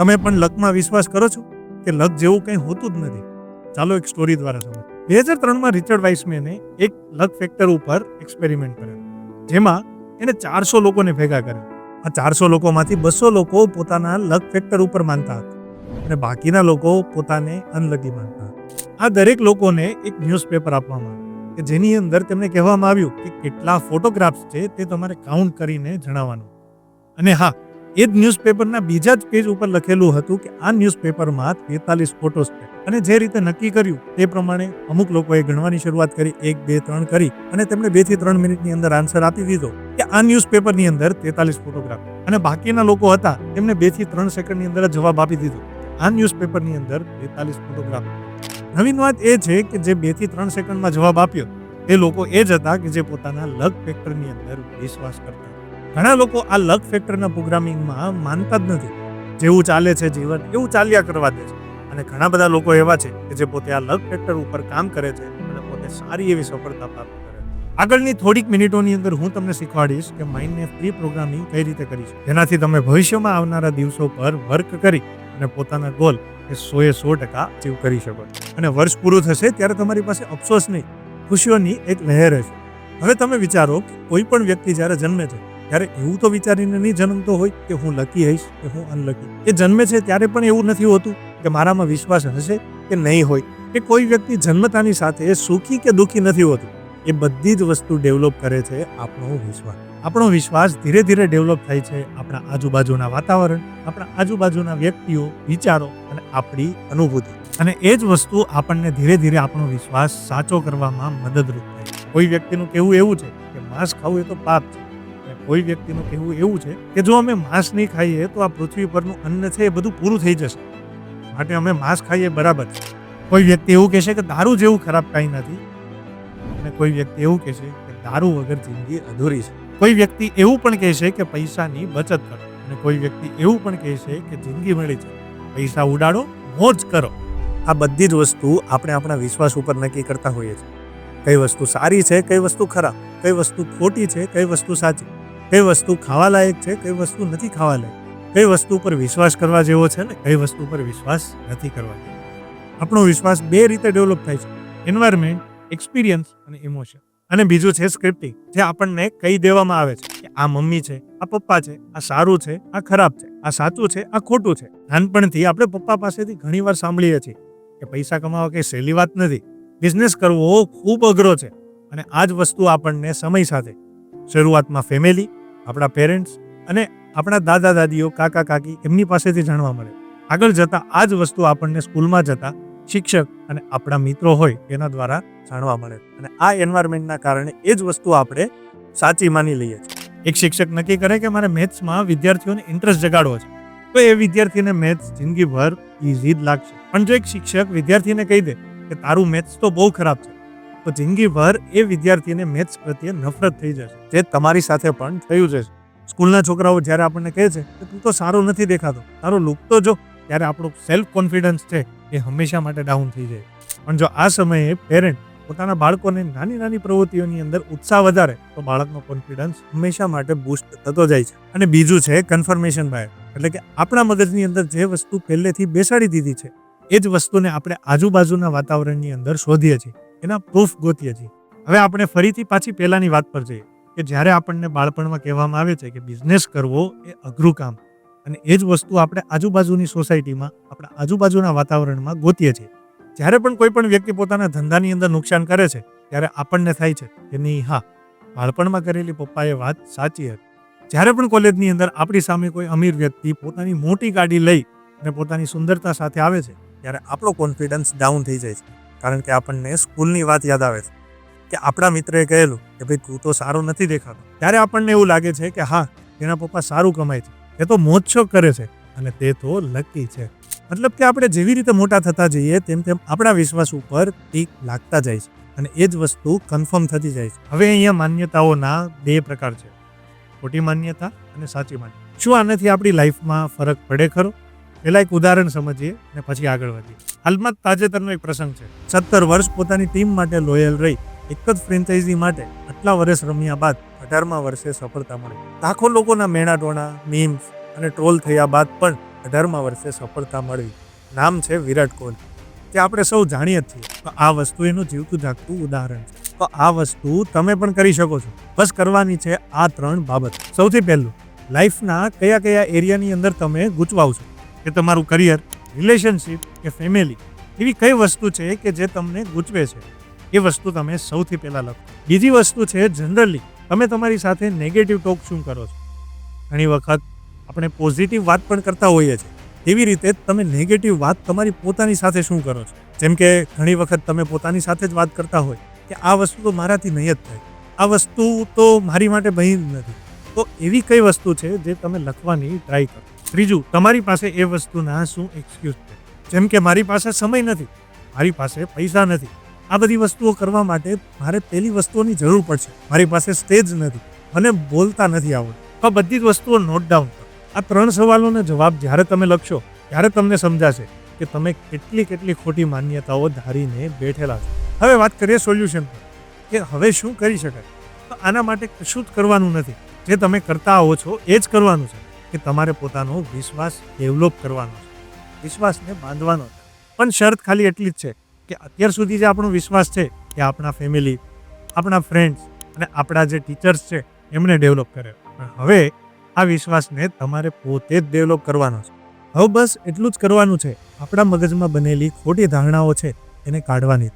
તમે પણ લકમાં વિશ્વાસ કરો છો કે લક જેવું કંઈ હોતું જ નથી? ચાલો એક સ્ટોરી દ્વારા સમજ બે હજાર ત્રણમાં રિચર્ડ વાઇસમેને એક લક ફેક્ટર ઉપર એક્સપેરિમેન્ટ કર્યો. જેમાં એને ચારસો લોકોને ભેગા કર્યા. આ ચારસો લોકોમાંથી બસો લોકો પોતાના લક ફેક્ટર ઉપર માનતા હતા અને બાકીના લોકો પોતાને અનલકી માનતા આ દરેક લોકોને એક ન્યૂઝપેપર આપવામાં આવ્યું કે જેની અંદર તેમને કહેવામાં આવ્યું કે કેટલા ફોટોગ્રાફ્સ છે તે તમારે કાઉન્ટ કરીને જણાવવાનું. અને હા એ જ ન્યૂઝપેપરના બીજા જ પેજ ઉપર લખેલું હતું કે આ ન્યૂઝપેપરમાં તેતાલીસ ફોટોસ છે. અને જે રીતે નક્કી કર્યું તે પ્રમાણે અમુક લોકોએ ગણવાની શરૂઆત કરી, એક, બે, ત્રણ કરી અને તેમણે બેથી ત્રણ મિનિટની અંદર આન્સર આપી દીધો કે આ ન્યૂઝપેપરની અંદર તેતાલીસ ફોટોગ્રાફ અને બાકીના લોકો હતા તેમને બેથી ત્રણ સેકન્ડની અંદર જવાબ આપી દીધો. આ ન્યૂઝપેપરની અંદર તેતાલીસ ફોટોગ્રાફ નવીન વાત એ છે કે જે બેથી ત્રણ સેકન્ડમાં જવાબ આપ્યો એ લોકો એ જ હતા કે જે પોતાના લક ફેક્ટરની અંદર વિશ્વાસ કરતા ઘણા લોકો આ લક ફેક્ટરના પ્રોગ્રામિંગમાં માનતા જ નથી. જેવું ચાલે છે જીવન, એવું ચાલ્યા કરવા દે છે. અને ઘણા બધા લોકો એવા છે કે જે પોતે આ લક ફેક્ટર ઉપર કામ કરે છે અને પોતે સારી એવી સફળતા પ્રાપ્ત કરે આગળની થોડીક મિનિટોની અંદર હું તમને શીખવાડીશ કે માઇન્ડને ફ્રી પ્રોગ્રામિંગ કઈ રીતે કરી છે જેનાથી તમે ભવિષ્યમાં આવનારા દિવસો પર વર્ક કરી અને પોતાના ગોલ એ સો એ સો ટકા અચીવ કરી શકો અને વર્ષ પૂરું થશે ત્યારે તમારી પાસે અફસોસ નહીં, ખુશીઓની એક લહેર હશે. હવે તમે વિચારો કે કોઈ પણ વ્યક્તિ જ્યારે જન્મે છે ત્યારે એવું તો વિચારીને નહીં જન્મતો હોય કે હું લકી હઈશ કે હું અનલકી. એ જન્મે છે ત્યારે પણ એવું નથી હોતું કે મારામાં વિશ્વાસ હશે કે નહીં હોય. કે કોઈ વ્યક્તિ જન્મતાની સાથે સુખી કે દુઃખી નથી હોતું. એ બધી જ વસ્તુ ડેવલપ કરે છે આપણો વિશ્વાસ. આપણો વિશ્વાસ ધીરે ધીરે ડેવલપ થાય છે આપણા આજુબાજુના વાતાવરણ, આપણા આજુબાજુના વ્યક્તિઓ, વિચારો અને આપણી અનુભૂતિ. અને એ જ વસ્તુ આપણને ધીરે ધીરે આપણો વિશ્વાસ સાચો કરવામાં મદદરૂપ થાય. કોઈ વ્યક્તિનું કહેવું એવું છે કે માંસ ખાવું એ તો પાપ છે. કોઈ વ્યક્તિનું કહેવું એવું છે કે જો અમે માંસ નહીં ખાઈએ તો આ પૃથ્વી પરનું અન્ન છે એ બધું પૂરું થઈ જશે. માટે અમે માંસ ખાઈએ બરાબર છે. કોઈ વ્યક્તિ એવું કહેશે કે દારૂ જેવું ખરાબ કાંઈ નથી. અને કોઈ વ્યક્તિ એવું કહેશે કે દારૂ વગર જિંદગી અધૂરી છે. કોઈ વ્યક્તિ એવું પણ કહેશે કે પૈસાની બચત કરો. અને કોઈ વ્યક્તિ એવું પણ કહેશે કે જિંદગી મળી છે પૈસા ઉડાડો, મોજ કરો. આ બધી જ વસ્તુ આપણે આપણા વિશ્વાસ ઉપર નક્કી કરતા હોઈએ છીએ. કઈ વસ્તુ સારી છે, કઈ વસ્તુ ખરાબ. કઈ વસ્તુ ખોટી છે, કઈ વસ્તુ સાચી. કઈ વસ્તુ ખાવા લાયક છે, કઈ વસ્તુ નથી ખાવા લાયક કઈ વસ્તુ પર વિશ્વાસ કરવા જેવો છે ને, કઈ વસ્તુ પર વિશ્વાસ નથી કરવા જેવો? આપણો વિશ્વાસ બે રીતે ડેવલપ થાય છે. એન્વાયરમેન્ટ એક્સપિરિયન્સ અને ઇમોશન અને બીજું છે સ્ક્રિપ્ટિંગ જે આપણને કહી દેવામાં આવે છે કે આ મમ્મી છે, આ પપ્પા છે, આ સારું છે, આ ખરાબ છે, આ સાચું છે, આ ખોટું છે. નાનપણથી આપણે પપ્પા પાસેથી ઘણીવાર સાંભળીએ છીએ કે પૈસા કમાવા કંઈ સહેલી વાત નથી. બિઝનેસ કરવો ખૂબ અઘરો છે અને આ જ વસ્તુ આપણને સમય સાથે. શરૂઆતમાં ફેમિલી આપણા પેરેન્ટ્સ અને આપણા દાદા દાદીઓ, કાકા કાકી એમની પાસેથી જાણવા મળે. આગળ જતાં આ જ વસ્તુ આપણને સ્કૂલમાં જતાં શિક્ષક અને આપણા મિત્રો હોય એના દ્વારા જાણવા મળે. અને આ એન્વાયરમેન્ટના કારણે એ જ વસ્તુ આપણે સાચી માની લઈએ છીએ. એક શિક્ષક નક્કી કરે કે મારે મેથ્સમાં વિદ્યાર્થીઓને ઇન્ટરેસ્ટ જગાડવો છે. તો એ વિદ્યાર્થીને મેથ્સ જિંદગીભર ઇઝી જ લાગશે. પણ જો એક શિક્ષક વિદ્યાર્થીને કહી દે કે તારું મેથ્સ તો બહુ ખરાબ છે તો જિંદગીભર એ વિદ્યાર્થીને મેથ્સ પ્રત્યે નફરત થઈ જશે, જે તમારી સાથે પણ થયું છે સ્કૂલના છોકરાઓ જ્યારે આપણને કહે છે કે તું તો સારો નથી દેખાતો, તારો લુક તો જો ત્યારે આપણું સેલ્ફ કોન્ફિડન્સ છે એ હંમેશા માટે ડાઉન થઈ જાય. પણ જો આ સમયે પેરેન્ટ પોતાના બાળકોને નાની નાની પ્રવૃત્તિઓની અંદર ઉત્સાહ વધારે, તો બાળકનો કોન્ફિડન્સ હંમેશા માટે બૂસ્ટ થતો જાય છે. અને બીજું છે કન્ફર્મેશન બાય એટલે કે આપણા મગજની અંદર જે વસ્તુ પહેલેથી બેસાડી દીધી છે, એ જ વસ્તુને આપણે આજુબાજુના વાતાવરણની અંદર શોધીએ છીએ. એના પ્રૂફ ગોતીએ છીએ. હવે આપણે ફરીથી પાછી પહેલાંની વાત પર જઈએ કે જ્યારે આપણને બાળપણમાં કહેવામાં આવે છે કે બિઝનેસ કરવો એ અઘરું કામ. અને એ જ વસ્તુ આપણે આજુબાજુની સોસાયટીમાં આપણા આજુબાજુના વાતાવરણમાં ગોતીએ છીએ. જ્યારે પણ કોઈ પણ વ્યક્તિ પોતાના ધંધાની અંદર નુકસાન કરે છે, ત્યારે આપણને થાય છે કે નહીં, હા, બાળપણમાં કરેલી પપ્પાએ વાત સાચી હતી. જ્યારે પણ કોલેજની અંદર આપણી સામે કોઈ અમીર વ્યક્તિ પોતાની મોટી ગાડી લઈ અને પોતાની સુંદરતા સાથે આવે છે, ત્યારે આપણો કોન્ફિડન્સ ડાઉન થઈ જાય છે. કારણ કે આપણને સ્કૂલની વાત યાદ આવે છે કે આપણા મિત્રએ કહેલું કે ભાઈ તું તો સારો નથી દેખાતો. ત્યારે આપણને એવું લાગે છે કે હા, તેના પપ્પા સારું કમાય છે. એ તો મોજશોખ કરે છે અને તે તો લકી છે. મતલબ કે આપણે જેવી રીતે મોટા થતા જઈએ તેમ તેમ આપણા વિશ્વાસ ઉપર ટીક લાગતા જાય છે અને એ જ વસ્તુ કન્ફર્મ થતી જાય છે. હવે અહીંયા માન્યતાઓના બે પ્રકાર છે. ખોટી માન્યતા અને સાચી માન્યતા. શું આનાથી આપણી લાઈફમાં ફરક પડે ખરો? પહેલા એક ઉદાહરણ સમજીએ અને પછી આગળ વધીએ. હાલમાં તાજેતરનો એક પ્રસંગ છે. સત્તર વર્ષ પોતાની ટીમ માટે લોયલ રહી, એક જ ફ્રેન્ચાઇઝી માટે આટલા વર્ષ રમ્યા બાદ અઢારમા વર્ષે સફળતા મળી. લાખો લોકોના મેણા ટોણા મીમ્સ અને ટ્રોલ થયા બાદ પણ અઢારમા વર્ષે સફળતા મળવી નામ છે વિરાટ કોહલી. તે આપણે સૌ જાણીએ જ છીએ તો આ વસ્તુ એનું જીવતું જાગતું ઉદાહરણ છે. તો આ વસ્તુ તમે પણ કરી શકો છો. બસ કરવાની છે આ ત્રણ બાબત. સૌથી પહેલું લાઈફના કયા કયા એરિયાની અંદર તમે ગૂંચવાવ છો? કે તમારું કરિયર રિલેશનશિપ કે ફેમિલી એવી કઈ વસ્તુ છે કે જે તમને ગૂંચવે છે? એ વસ્તુ તમે સૌથી પહેલાં લખો. બીજી વસ્તુ છે જનરલી તમે તમારી સાથે નેગેટિવ ટોક શું કરો છો? ઘણી વખત આપણે પોઝિટિવ વાત પણ કરતા હોઈએ છીએ. એવી રીતે તમે નેગેટિવ વાત તમારી પોતાની સાથે શું કરો છો? જેમ કે ઘણી વખત તમે પોતાની સાથે જ વાત કરતા હોય કે આ વસ્તુ તો મારાથી નહીં જ થાય. આ વસ્તુ તો મારી માટે બની જ નથી. તો એવી કઈ વસ્તુ છે જે તમે લખવાની ટ્રાય કરો? ત્રીજું, તમારી પાસે એ વસ્તુના શું એક્સક્યુઝ છે? જેમ કે મારી પાસે સમય નથી, મારી પાસે પૈસા નથી. આ બધી વસ્તુઓ કરવા માટે મારે પેલી વસ્તુઓની જરૂર પડશે. મારી પાસે સ્ટેજ નથી, મને બોલતા નથી આવડતું. આ બધી જ વસ્તુઓ નોટ ડાઉન કરો. આ ત્રણ સવાલોનો જવાબ જ્યારે તમે લખશો, ત્યારે તમને સમજાશે કે તમે કેટલી કેટલી ખોટી માન્યતાઓ ધારીને બેઠેલા છો. હવે વાત કરીએ સોલ્યુશન પર, કે હવે શું કરી શકાય? તો આના માટે કશું જ કરવાનું નથી. જે તમે કરતા આવો છો, એ જ કરવાનું છે કે તમારે પોતાનો વિશ્વાસ ડેવલપ કરવાનો છે. વિશ્વાસને બાંધવાનો છે. પણ શરત ખાલી એટલી જ છે કે અત્યાર સુધી જે આપણો વિશ્વાસ છે કે આપણા ફેમિલી આપણા ફ્રેન્ડ્સ અને આપણા જે ટીચર્સ છે, એમને ડેવલપ કર્યો પણ હવે આ વિશ્વાસને તમારે પોતે જ ડેવલપ કરવાનો છે. હવે બસ એટલું જ કરવાનું છે. આપણા મગજમાં બનેલી ખોટી ધારણાઓ છે, એને કાઢવાની જ.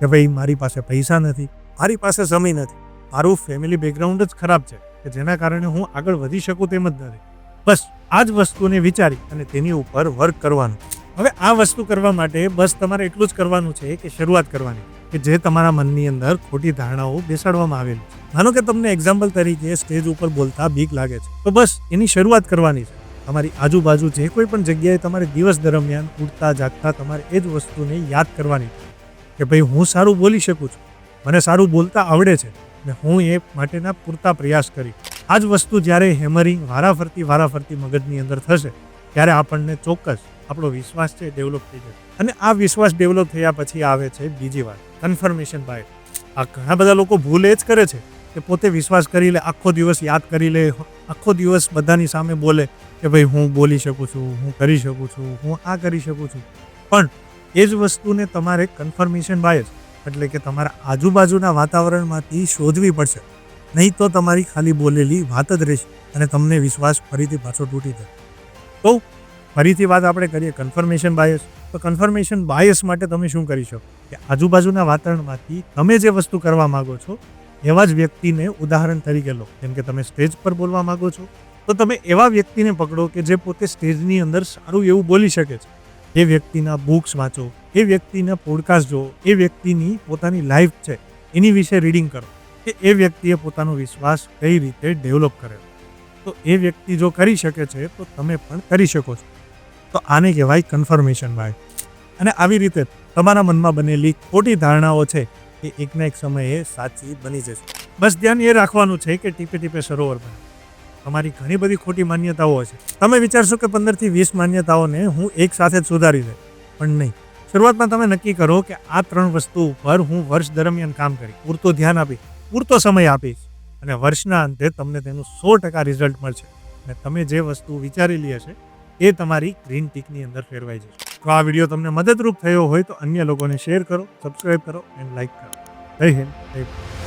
કે ભાઈ, મારી પાસે પૈસા નથી, મારી પાસે સમય નથી. મારું ફેમિલી બેકગ્રાઉન્ડ જ ખરાબ છે. કે જેના કારણે હું આગળ વધી શકું તેમ જ નથી. બસ, આ જ વસ્તુને વિચારી અને તેની ઉપર વર્ક કરવાનું. હવે આ વસ્તુ કરવા માટે બસ તમારે એટલું જ કરવાનું છે કે શરૂઆત કરવાની, કે જે તમારા મનની અંદર ખોટી ધારણાઓ બેસાડવામાં આવેલી છે. માનો કે તમને એક્ઝામ્પલ તરીકે સ્ટેજ ઉપર બોલતા બીક લાગે છે, તો બસ એની શરૂઆત કરવાની છે. તમારી આજુબાજુ જે કોઈ પણ જગ્યાએ તમારે દિવસ દરમિયાન ઉઠતા જાગતા તમારે એ જ વસ્તુને યાદ કરવાની છે, કે ભાઈ હું સારું બોલી શકું છું. મને સારું બોલતા આવડે છે. ને હું એ માટેના પૂરતા પ્રયાસ કરી. આ જ વસ્તુ જ્યારે હેમરિંગ વારાફરતી વારાફરતી મગજની અંદર થશે, ત્યારે આપણને ચોક્કસ આપણો વિશ્વાસ છે ડેવલપ થઈ જશે. અને આ વિશ્વાસ ડેવલપ થયા પછી આવે છે બીજી વાત કન્ફર્મેશન બાય આ ઘણા બધા લોકો ભૂલ એ જ કરે છે કે પોતે વિશ્વાસ કરી લે, આખો દિવસ યાદ કરી લે, આખો દિવસ બધાની સામે બોલે કે ભાઈ હું બોલી શકું છું, હું કરી શકું છું, હું આ કરી શકું છું. પણ એ જ વસ્તુને તમારે કન્ફર્મેશન બાય એટલે કે તમારા આજુબાજુના વાતાવરણમાંથી શોધવી પડશે. નહીં તો તમારી ખાલી બોલેલી વાત જ રહેશે અને તમને વિશ્વાસ ફરીથી પાછો તૂટી જશે તો ફરીથી વાત આપણે કરીએ કન્ફર્મેશન બાયસ તો કન્ફર્મેશન બાયસ માટે તમે શું કરી શકો? કે આજુબાજુના વાતાવરણમાંથી તમે જે વસ્તુ કરવા માગો છો, એવા જ વ્યક્તિને ઉદાહરણ તરીકે લો. જેમ કે તમે સ્ટેજ પર બોલવા માગો છો, તો તમે એવા વ્યક્તિને પકડો કે જે પોતે સ્ટેજની અંદર સારું એવું બોલી શકે છે. એ વ્યક્તિના બુક્સ વાંચો એ વ્યક્તિના પોડકાસ્ટ જુઓ. એ વ્યક્તિની પોતાની લાઈફ છે. એની વિશે રીડિંગ કરો. કે એ વ્યક્તિએ પોતાનો વિશ્વાસ કઈ રીતે ડેવલપ કર્યો. તો એ વ્યક્તિ જો કરી શકે છે, તો તમે પણ કરી શકો છો. તો આને કહેવાય કન્ફર્મેશન બાય અને આવી રીતે તમારા મનમાં બનેલી ખોટી ધારણાઓ છે, એ એકના એક સમયે સાચી બની જશે. બસ ધ્યાન એ રાખવાનું છે કે ટીપે ટીપે સરોવર બને તમારી ઘણી બધી ખોટી માન્યતાઓ હશે તમે વિચારશો કે પંદરથી વીસ માન્યતાઓને હું એક સાથે જ સુધારી દે. પણ નહીં. શરૂઆતમાં તમે નક્કી કરો કે આ ત્રણ વસ્તુ ઉપર હું વર્ષ દરમિયાન કામ કરી, પૂરતો ધ્યાન આપીશ, પૂરતો સમય આપીશ અને વર્ષના અંતે તમને તેનું સો ટકા રિઝલ્ટ મળશે. અને તમે જે વસ્તુ વિચારેલી હશે, એ તમારી ગ્રીન ટીકની અંદર ફેરવાઈ જશે. તો આ વીડિયો તમને મદદરૂપ થયો હોય તો અન્ય લોકોને શેર કરો સબસ્ક્રાઈબ કરો એન્ડ લાઈક કરો. જય હિન્દ, જય.